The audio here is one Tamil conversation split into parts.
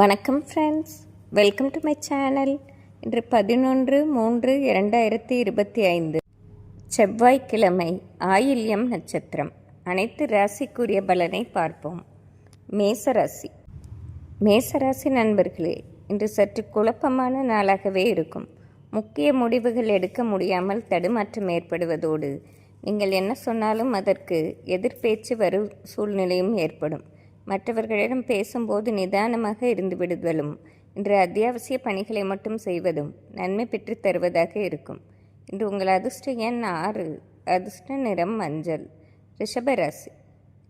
வணக்கம் friends welcome to my channel இன்று பதினொன்று மூன்று இரண்டாயிரத்தி இருபத்தி ஐந்து. செவ்வாய்க்கிழமை ஆயில்யம் நட்சத்திரம். அனைத்து ராசிக்குரிய பலனை பார்ப்போம். மேசராசி மேசராசி நண்பர்களே இன்று சற்று குழப்பமான நாளாகவே இருக்கும். முக்கிய முடிவுகள் எடுக்க முடியாமல் தடுமாற்றம் ஏற்படுவதோடு நீங்கள் என்ன சொன்னாலும் அதற்கு எதிர்பேச்சு வரும் சூழ்நிலையும் ஏற்படும். மற்றவர்களிடம் பேசும்போது நிதானமாக இருந்து விடுதலும். இன்று அத்தியாவசிய பணிகளை மட்டும் செய்வதும் நன்மை பெற்று தருவதாக இருக்கும். இன்று உங்கள் அதிர்ஷ்ட எண் ஆறு அதிர்ஷ்ட நிறம் மஞ்சள். ரிஷபராசி.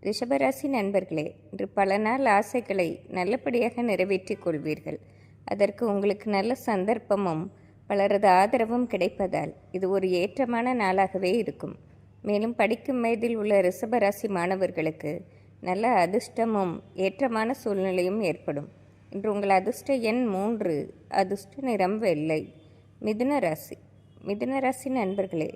ரிஷபராசி நண்பர்களே இன்று பல நாள் ஆசைகளை நல்லபடியாக நிறைவேற்றிக் கொள்வீர்கள். அதற்கு உங்களுக்கு நல்ல சந்தர்ப்பமும் பலரது ஆதரவும் கிடைப்பதால் இது ஒரு ஏற்றமான நாளாகவே இருக்கும். மேலும் படிக்கும் வயதில் உள்ள ரிஷபராசி மாணவர்களுக்கு நல்ல அதிர்ஷ்டமும் ஏற்றமான சூழ்நிலையும் ஏற்படும். இன்று உங்கள் அதிர்ஷ்ட எண் மூன்று. அதிர்ஷ்ட நிறம் வெள்ளை. மிதுன ராசி. மிதுன ராசி நண்பர்களே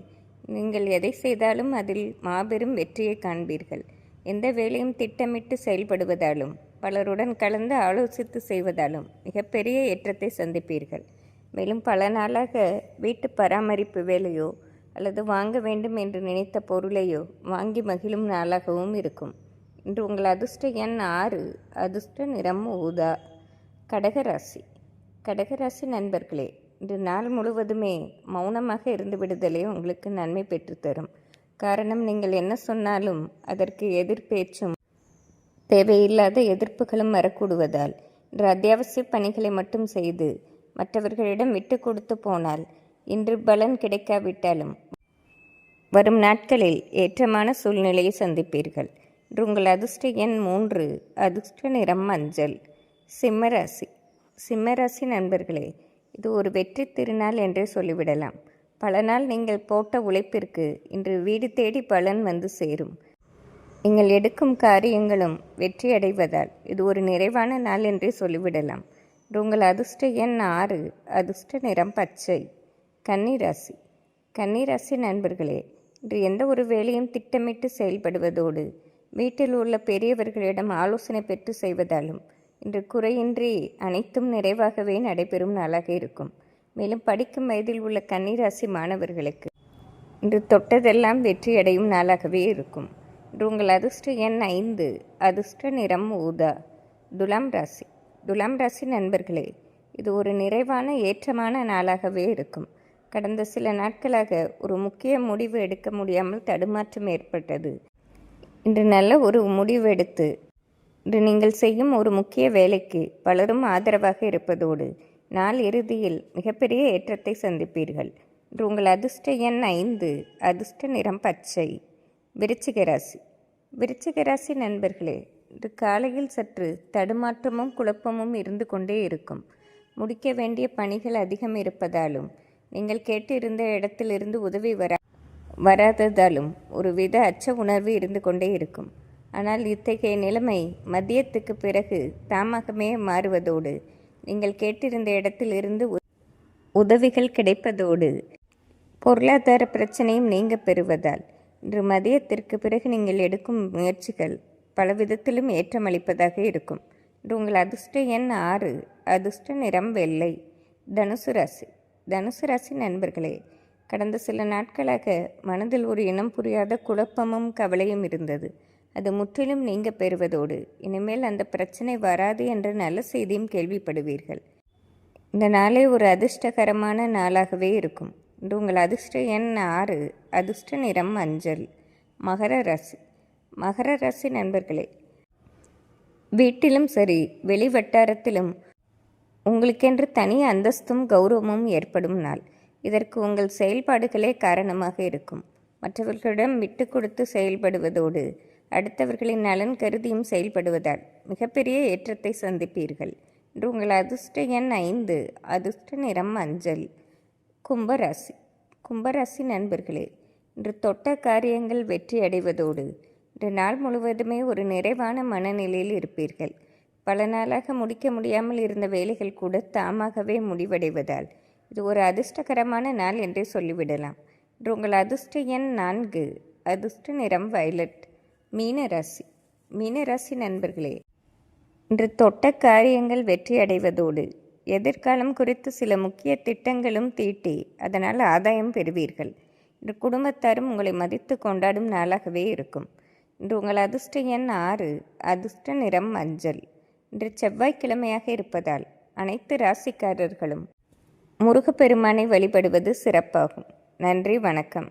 நீங்கள் எதை செய்தாலும் அதில் மாபெரும் வெற்றியை காண்பீர்கள். எந்த வேலையும் திட்டமிட்டு செயல்படுவதாலும் பலருடன் கலந்து ஆலோசித்து செய்வதாலும் மிகப்பெரிய ஏற்றத்தை சந்திப்பீர்கள். மேலும் பல நாளாக வீட்டு பராமரிப்பு வேலையோ அல்லது வாங்க வேண்டும் என்று நினைத்த பொருளையோ வாங்கி மகிழும் நாளாகவும் இருக்கும். இன்று உங்கள் அதிர்ஷ்ட எண் ஆறு அதிர்ஷ்ட நிறம் ஊதா. கடகராசி. கடகராசி நண்பர்களே இன்று நாள் முழுவதுமே மௌனமாக இருந்து விடுதலே உங்களுக்கு நன்மை பெற்றுத்தரும் காரணம் நீங்கள் என்ன சொன்னாலும் அதற்கு எதிர்பேச்சும் தேவையில்லாத எதிர்ப்புகளும் வரக்கூடுவதால் இன்று அத்தியாவசிய பணிகளை மட்டும் செய்து மற்றவர்களிடம் விட்டு கொடுத்து போனால் இன்று பலன் கிடைக்காவிட்டாலும் வரும் நாட்களில் ஏற்றமான சூழ்நிலையை சந்திப்பீர்கள். இன்று உங்கள் அதிர்ஷ்ட எண் மூன்று அதிர்ஷ்ட நிறம் மஞ்சள். சிம்மராசி சிம்மராசி நண்பர்களே இது ஒரு வெற்றி திருநாள் என்றே சொல்லிவிடலாம். பல நாள் நீங்கள் போட்ட உழைப்பிற்கு இன்று வீடு தேடி பலன் வந்து சேரும். நீங்கள் எடுக்கும் காரியங்களும் வெற்றி அடைவதால் இது ஒரு நிறைவான நாள் என்றே சொல்லிவிடலாம். உங்கள் அதிர்ஷ்ட எண் ஆறு அதிர்ஷ்ட நிறம் பச்சை. கன்னிராசி கன்னிராசி நண்பர்களே இன்று எந்த ஒரு வேலையும் திட்டமிட்டு செயல்படுவதோடு வீட்டில் உள்ள பெரியவர்களிடம் ஆலோசனை பெற்று செய்வதாலும் இன்று குறையின்றி அனைத்தும் நிறைவாகவே நடைபெறும் நாளாக இருக்கும். மேலும் படிக்கும் வயதில் உள்ள கன்னிராசி மாணவர்களுக்கு இன்று தொட்டதெல்லாம் வெற்றியடையும் நாளாகவே இருக்கும். இன்று உங்கள் அதிர்ஷ்ட எண் ஐந்து அதிர்ஷ்ட நிறம் ஊதா துலாம் ராசி. துலாம் ராசி நண்பர்களே இது ஒரு நிறைவான ஏற்றமான நாளாகவே இருக்கும். கடந்த சில நாட்களாக ஒரு முக்கிய முடிவு எடுக்க முடியாமல் தடுமாற்றம் ஏற்பட்டது. இன்று நல்ல ஒரு முடிவு எடுத்து இன்று நீங்கள் செய்யும் ஒரு முக்கிய வேலைக்கு பலரும் ஆதரவாக இருப்பதோடு நாள் இறுதியில் மிகப்பெரிய ஏற்றத்தை சந்திப்பீர்கள். இன்று உங்கள் அதிர்ஷ்ட எண் ஐந்து அதிர்ஷ்ட நிறம் பச்சை. விருச்சிக ராசி. விருச்சிக ராசி நண்பர்களே இன்று காலையில் சற்று தடுமாற்றமும் குழப்பமும் இருந்து கொண்டே இருக்கும். முடிக்க வேண்டிய பணிகள் அதிகம் இருப்பதாலும் நீங்கள் கேட்டிருந்த இடத்திலிருந்து உதவி வர வராததாலும் ஒரு வித அச்ச உணர்வு இருந்து கொண்டே இருக்கும். ஆனால் இத்தகைய நிலைமை மதியத்துக்கு பிறகு தாமாகவே மாறுவதோடு நீங்கள் கேட்டிருந்த இடத்திலிருந்து உதவிகள் கிடைப்பதோடு பொருளாதார பிரச்சனையும் நீங்க பெறுவதால் இன்று மதியத்திற்கு பிறகு நீங்கள் எடுக்கும் முயற்சிகள் பல விதத்திலும் ஏற்றமளிப்பதாக இருக்கும். இன்று உங்கள் அதிர்ஷ்ட எண் ஆறு அதிர்ஷ்ட நிறம் வெள்ளை. தனுசு ராசி தனுசு ராசி நண்பர்களே கடந்த சில நாட்களாக மனதில் ஒரு இனம் புரியாத குழப்பமும் கவலையும் இருந்தது. அது முற்றிலும் நீங்க பெறுவதோடு இனிமேல் அந்த பிரச்சனை வராது என்ற நல்ல செய்தியும் கேள்விப்படுவீர்கள். இந்த நாளே ஒரு அதிர்ஷ்டகரமான நாளாகவே இருக்கும். இன்று உங்கள் அதிர்ஷ்ட எண் ஆறு அதிர்ஷ்ட நிறம் மஞ்சள் மகர ராசி. மகர ராசி நண்பர்களே வீட்டிலும் சரி வெளி வட்டாரத்திலும் உங்களுக்கென்று தனி அந்தஸ்தும் கௌரவமும் ஏற்படும் நாள். இதற்கு உங்கள் செயல்பாடுகளே காரணமாக இருக்கும். மற்றவர்களிடம் விட்டு கொடுத்து செயல்படுவதோடு அடுத்தவர்களின் நலன் கருதியும் செயல்படுவதால் மிகப்பெரிய ஏற்றத்தை சந்திப்பீர்கள். இன்று உங்கள் அதிர்ஷ்ட எண் ஐந்து அதிர்ஷ்ட நிறம் மஞ்சள் கும்பராசி கும்பராசி நண்பர்களே இன்று தொட்ட காரியங்கள் வெற்றி அடைவதோடு இன்று நாள் முழுவதுமே ஒரு நிறைவான மனநிலையில் இருப்பீர்கள். பல நாளாக முடிக்க முடியாமல் இருந்த வேலைகள் கூட தாமாகவே முடிவடைவதால் இது ஒரு அதிர்ஷ்டகரமான நாள் என்றே சொல்லிவிடலாம். இன்று உங்கள் அதிர்ஷ்ட எண் நான்கு. அதிர்ஷ்ட நிறம் வயலட் மீனராசி மீனராசி நண்பர்களே இன்று தொட்ட காரியங்கள் வெற்றியடைவதோடு எதிர்காலம் குறித்து சில முக்கிய திட்டங்களும் தீட்டி அதனால் ஆதாயம் பெறுவீர்கள். இன்று குடும்பத்தாரும் உங்களை மதித்து கொண்டாடும் நாளாகவே இருக்கும். இன்று உங்கள் அதிர்ஷ்ட எண் ஆறு. அதிர்ஷ்ட நிறம் மஞ்சள். இன்று செவ்வாய்க்கிழமையாக இருப்பதால் அனைத்து ராசிக்காரர்களும் முருகப்பெருமானை வழிபடுவது சிறப்பாகும். நன்றி வணக்கம்.